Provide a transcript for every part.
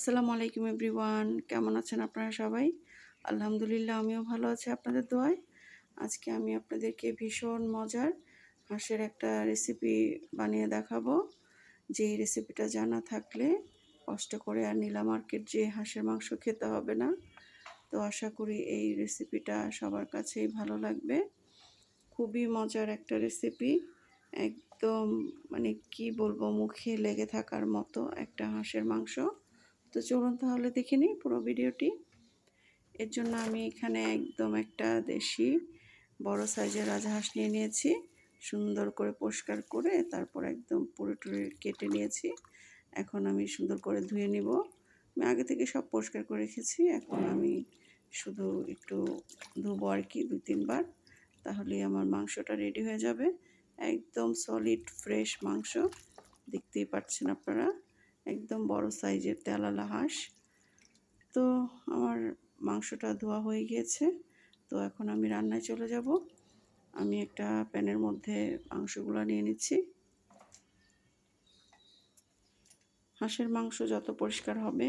আসসালামু আলাইকুম এভরিওয়ান। কেমন আছেন আপনারা সবাই? আলহামদুলিল্লাহ, আমিও ভালো আছি আপনাদের দোয়ায়। আজকে আমি আপনাদেরকে ভীষণ মজার, হাঁসের একটা রেসিপি বানিয়ে দেখাবো। যেই রেসিপিটা জানা থাকলে কষ্ট করে আর নীলা মার্কেট যে হাঁসের মাংস খেতে হবে না। তো আশা করি এই রেসিপিটা সবার কাছেই ভালো লাগবে। খুবই মজার একটা রেসিপি একদম মানে কি বলব, মুখে লেগে থাকার মতো একটা হাঁসের মাংস। তো চলুন তাহলে দেখে নিই পুরো ভিডিওটি। এর জন্য আমি এখানে একদম একটা দেশি বড় সাইজের রাজহাঁস নিয়ে নিয়েছি। সুন্দর করে পরিষ্কার করে তারপর একদম পুরো টুরে কেটে নিয়েছি। এখন আমি সুন্দর করে ধুয়ে নিব। আমি আগে থেকে সব পরিষ্কার করে রেখেছি। এখন আমি শুধু একটু ধুবো আর কি দু তিনবার। তাহলে আমার মাংসটা রেডি হয়ে যাবে। একদম সলিড ফ্রেশ মাংস। দেখতেই পাচ্ছেন আপনারা। একদম বড় সাইজের তেলালা হাঁস। তো আমার মাংসটা ধোয়া হয়ে গিয়েছে। তো এখন আমি রান্নায় চলে যাব। আমি একটা প্যানের মধ্যে মাংসগুলো নিয়ে নিচ্ছি। হাঁসের মাংস যত পরিষ্কার হবে,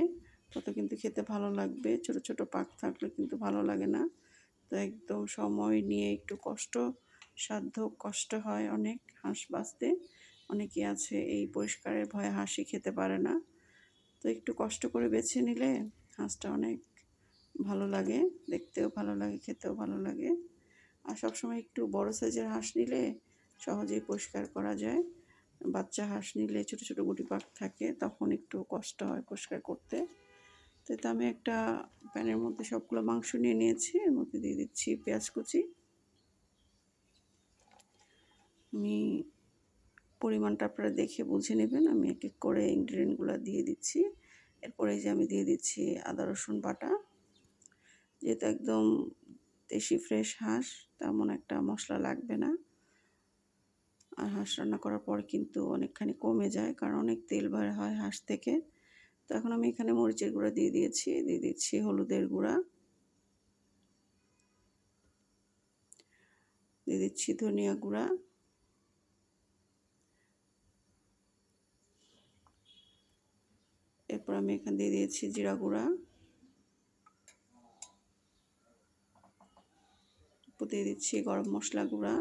তত কিন্তু খেতে ভালো লাগবে। ছোট ছোট পাক থাকলে কিন্তু ভালো লাগে না। তো একদম সময় নিয়ে একটু কষ্ট, সাধ্য কষ্ট হয় অনেক হাঁস বাঁচতে। অনেকে আছে এই পরিষ্কারের ভয়ে হাঁসি খেতে পারে না। তো একটু কষ্ট করে বেছে নিলে হাঁসটা অনেক ভালো লাগে, দেখতেও ভালো লাগে, খেতেও ভালো লাগে। আর সবসময় একটু বড় সাইজের হাঁস নিলে সহজেই পরিষ্কার করা যায়। বাচ্চা হাঁস নিলে ছোটো ছোটো গুটি পাক থাকে, তখন একটু কষ্ট হয় পরিষ্কার করতে। তো আমি একটা প্যানের মধ্যে সবগুলো মাংস নিয়ে নিয়েছি, এর মধ্যে দিয়ে দিচ্ছি পেঁয়াজ কুচি। আমি পরিমাণটা আপনারা দেখে বুঝে নেবেন। আমি এক এক করে ইনগ্রিডিয়েন্টগুলো দিয়ে দিচ্ছি। এরপরে যে আমি দিয়ে দিচ্ছি আদা, রসুন বাটা। যেহেতু একদম দেশি ফ্রেশ হাঁস, তেমন একটা মশলা লাগবে না। আর হাঁস রান্না করার পর কিন্তু অনেকখানি কমে যায়, কারণ অনেক তেল বের হয় হাঁস থেকে। তো এখন আমি এখানে মরিচের গুঁড়া দিয়ে দিয়েছি। দিয়ে দিচ্ছি হলুদের গুঁড়া। দিয়ে দিচ্ছি ধনিয়া গুঁড়া। এরপর আমি এখান দিয়ে দিয়েছি জিরা গুঁড়া। দিয়ে দিচ্ছি গরম মশলা গুঁড়া।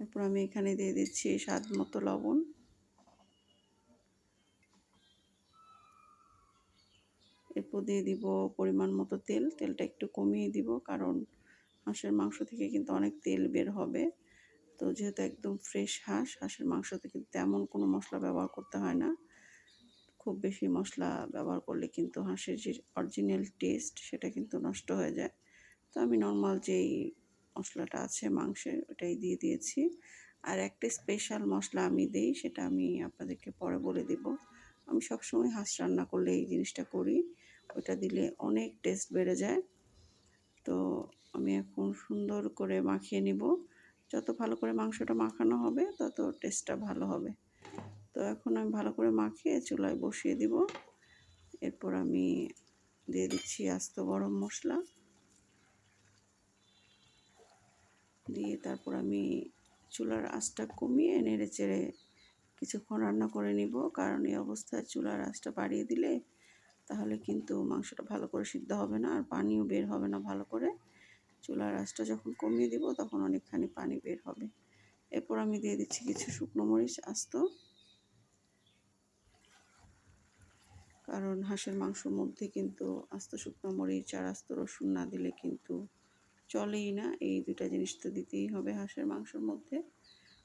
এরপর আমি এখানে দিয়ে দিচ্ছি স্বাদ মতো লবণ। এরপর দিয়ে দিব পরিমাণ মতো তেল। তেলটা একটু কমিয়ে দিব কারণ হাঁসের মাংস থেকে কিন্তু অনেক তেল বের হবে। তো যেহেতু একদম ফ্রেশ হাঁস, হাঁসের মাংসতে কিন্তু তেমন কোনো মশলা ব্যবহার করতে হয় না। খুব বেশি মশলা ব্যবহার করলে কিন্তু হাঁসের যে অরিজিনাল টেস্ট সেটা কিন্তু নষ্ট হয়ে যায়। তো আমি নর্মাল যেই মশলাটা আছে মাংসের ওটাই দিয়ে দিয়েছি। আর একটা স্পেশাল মশলা আমি দিই, সেটা আমি আপনাদেরকে পরে বলে দেব। আমি সবসময় হাঁস রান্না করলে এই জিনিসটা করি, ওটা দিলে অনেক টেস্ট বেড়ে যায়। তো আমি এখন সুন্দর করে মাখিয়ে নিব। যত ভালো করে মাংসটা মাখানো হবে, তত টেস্টটা ভালো হবে। তো এখন আমি ভালো করে মাখিয়ে চুলায় বসিয়ে দিব। এরপর আমি দিয়ে দিচ্ছি আস্ত গরম মশলা। দিয়ে তারপর আমি চুলার আঁচটা কমিয়ে নেড়ে চেড়ে কিছুক্ষণ রান্না করে নিব। কারণ এই অবস্থায় চুলার আঁচটা বাড়িয়ে দিলে তাহলে কিন্তু মাংসটা ভালো করে সিদ্ধ হবে না, আর পানিও বের হবে না ভালো করে। চুলার আঁচটা যখন কমিয়ে দিব, তখন অনেকখানি পানি বের হবে। এরপর আমি দিয়ে দিচ্ছি কিছু শুকনো মরিচ, আস্ত। কারণ হাঁসের মাংসর মধ্যে কিন্তু আস্ত শুকনো মরিচ আর আস্ত রসুন না দিলে কিন্তু চলেই না। এই দুটা জিনিস তো দিতেই হবে হাঁসের মাংসর মধ্যে।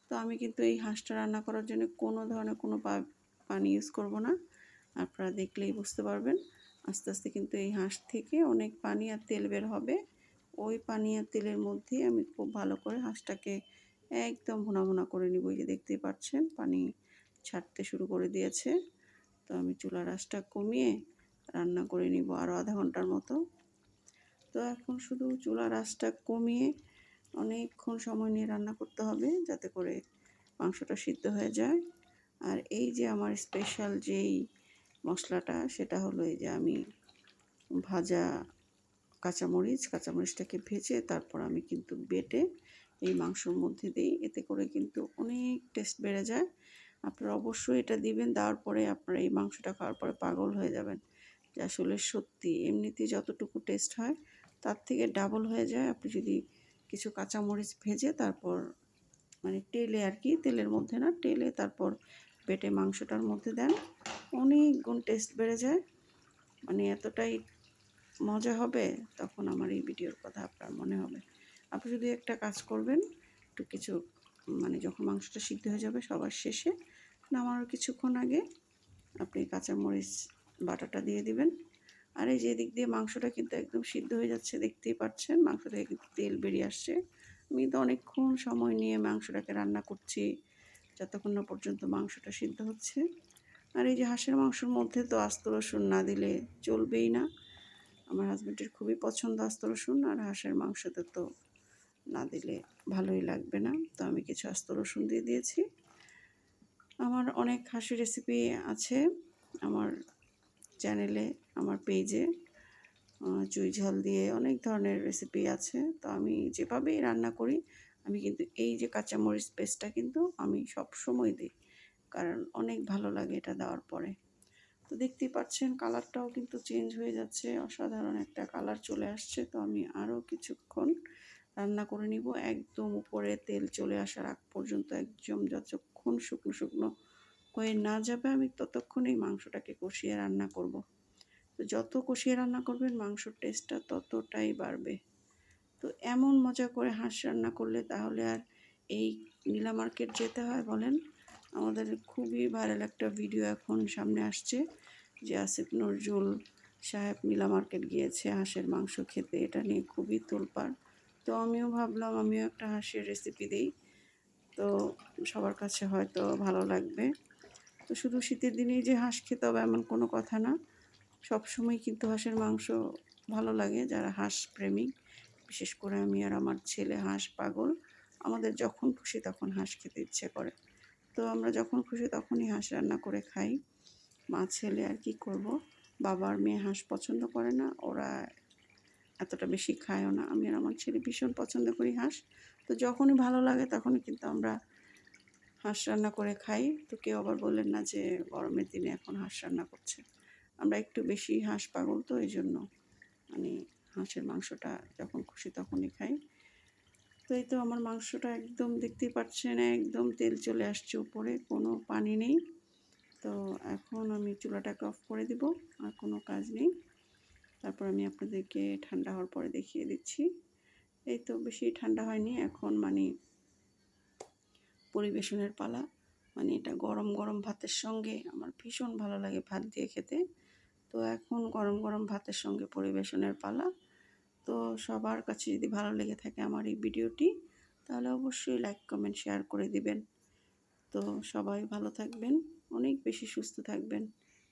তো আমি কিন্তু এই হাঁসটা রান্না করার জন্য কোনো ধরনের কোনো পানি ইউজ করব না। আপনারা দেখলেই বুঝতে পারবেন। আস্তে আস্তে কিন্তু এই হাঁস থেকে অনেক পানি আর তেল বের হবে। ওই পানি আর তেলের মধ্যেই আমি খুব ভালো করে হাঁসটাকে একদম ভুনা ভুনা করে নিব। এই যে দেখতেই পাচ্ছেন, পানি ছাড়তে শুরু করে দিয়েছে। তো আমি চুলার আঁচটা কমিয়ে রান্না করে নিব আরও আধা ঘণ্টার মতো। তো এখন শুধু চুলার আঁচটা কমিয়ে অনেকক্ষণ সময় নিয়ে রান্না করতে হবে যাতে করে মাংসটা সিদ্ধ হয়ে যায়। আর এই যে আমার স্পেশাল যেই মশলাটা, সেটা হলো এই যে আমি ভাজা কাঁচামরিচ, কাঁচামরিচটাকে ভেজে তারপর আমি কিন্তু বেটে এই মাংসর মধ্যে দিই। এতে করে কিন্তু অনেক টেস্ট বেড়ে যায়। আপনারা অবশ্যই এটা দিবেন, দেওয়ার পরে আপনারা এই মাংসটা খাওয়ার পরে পাগল হয়ে যাবেন যে আসলে সত্যি এমনিতে যতটুকু টেস্ট হয় তার থেকে ডাবল হয়ে যায়। আপনি যদি কিছু কাঁচামরিচ ভেজে তারপর মানে টেলে আর কি, তেলের মধ্যে না টেলে তারপর বেটে মাংসটার মধ্যে দেন, অনেক গুণ টেস্ট বেড়ে যায়। মানে এতটাই মজা হবে, তখন আমার এই ভিডিওর কথা আপনার মনে হবে। আপনি যদি একটা কাজ করবেন, একটু কিছু মানে যখন মাংসটা সিদ্ধ হয়ে যাবে সবার শেষে নামানোর কিছুক্ষণ আগে আপনি কাঁচামরিচ, বাটাটা দিয়ে দিবেন। আর এই যে দিক দিয়ে মাংসটা কিন্তু একদম সিদ্ধ হয়ে যাচ্ছে, দেখতেই পাচ্ছেন, মাংস থেকে কিন্তু তেল বেরিয়ে আসছে। আমি তো অনেকক্ষণ সময় নিয়ে মাংসটাকে রান্না করছি, যতক্ষণ না পর্যন্ত মাংসটা সিদ্ধ হচ্ছে। আর এই যে হাঁসের মাংসের মধ্যে তো আস্ত রসুন না দিলে চলবেই না। আমার হাজব্যান্ডের খুবই পছন্দ আস্ত রসুন আর হাঁসের মাংসতে তো না দিলে ভালোই লাগবে না। তো আমি কিছু আস্ত রসুন দিয়ে দিয়েছি। আমার অনেক হাসি রেসিপি আছে আমার চ্যানেলে আমার পেজে চুই ঝাল দিয়ে অনেক ধরনের রেসিপি আছে। তো আমি যেভাবেই রান্না করি, আমি কিন্তু এই যে কাঁচামরিচ পেস্টটা কিন্তু আমি সব সময় দিই, কারণ অনেক ভালো লাগে এটা দেওয়ার পরে। তো দেখতেই পাচ্ছেন কালারটাও কিন্তু চেঞ্জ হয়ে যাচ্ছে, অসাধারণ একটা কালার চলে আসছে। তো আমি আরও কিছুক্ষণ রান্না করে নিব। একদম উপরে তেল চলে আসার আগ পর্যন্ত একদম যতক্ষণ শুকনো শুকনো হয়ে না যাবে, আমি ততক্ষণ এই মাংসটাকে কষিয়ে রান্না করব। তো যত কষিয়ে রান্না করবেন, মাংসর টেস্টটা ততটাই বাড়বে। তো এমন মজা করে হাঁস রান্না করলে তাহলে আর এই নীলা মার্কেট যেতে হয় বলেন আমাদের খুবই ভাইরাল একটা ভিডিও এখন সামনে আসছে যে আসিফ নজরুল সাহেব নীলা মার্কেট গিয়েছে হাঁসের মাংস খেতে, এটা নিয়ে খুবই তোলপাড়। তো আমিও ভাবলাম, আমিও একটা হাঁসের রেসিপি দিই। তো সবার কাছে হয়তো ভালো লাগবে। তো শুধু শীতের দিনেই যে হাঁস খেতে হবে এমন কোনো কথা না। সব সময় কিন্তু হাঁসের মাংস ভালো লাগে, যারা হাঁস প্রেমিক। বিশেষ করে আমি আর আমার ছেলে হাঁস পাগল। আমাদের যখন খুশি তখন হাঁস খেতে ইচ্ছে করে। তো আমরা যখন খুশি তখনই হাঁস রান্না করে খাই। মা, ছেলে আর কি করব? বাবার মেয়ে হাঁস পছন্দ করে না, ওরা এতটা বেশি খায়ও না। আমি আর আমার ছেলে ভীষণ পছন্দ করি হাঁস। তো যখনই ভালো লাগে তখনই কিন্তু আমরা হাঁস রান্না করে খাই। তো কেউ আবার বললেন না যে গরমের দিনে এখন হাঁস রান্না করছে। আমরা একটু বেশি হাঁস পাগল তো এই জন্য মানে হাঁসের মাংসটা যখন খুশি তখনই খাই। তো এই তো আমার মাংসটা একদম দেখতেই পাচ্ছেন, একদম তেল চলে আসছে উপরে, কোনো পানি নেই। তো এখন আমি চুলাটাকে অফ করে দিব, আর কোনো কাজ নেই। তারপর আমি আপনাদেরকে ঠান্ডা হওয়ার পরে দেখিয়ে দিচ্ছি। এই তো বেশি ঠান্ডা হয়নি, এখন মানে পরিবেশনের পালা। মানে এটা গরম গরম ভাতের সঙ্গে আমার ভীষণ ভালো লাগে ভাত দিয়ে খেতে। তো এখন গরম গরম ভাতের সঙ্গে পরিবেশনের পালা। তো সবার কাছে যদি ভালো লেগে থাকে আমার এই ভিডিওটি, তাহলে অবশ্যই লাইক কমেন্ট শেয়ার করে দিবেন। তো সবাই ভালো থাকবেন, অনেক বেশি সুস্থ থাকবেন।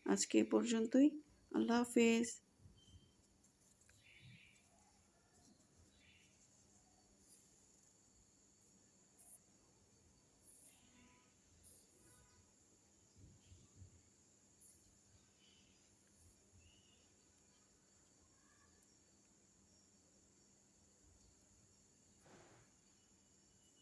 আজকে এ পর্যন্তই। আল্লাহ হাফেজ।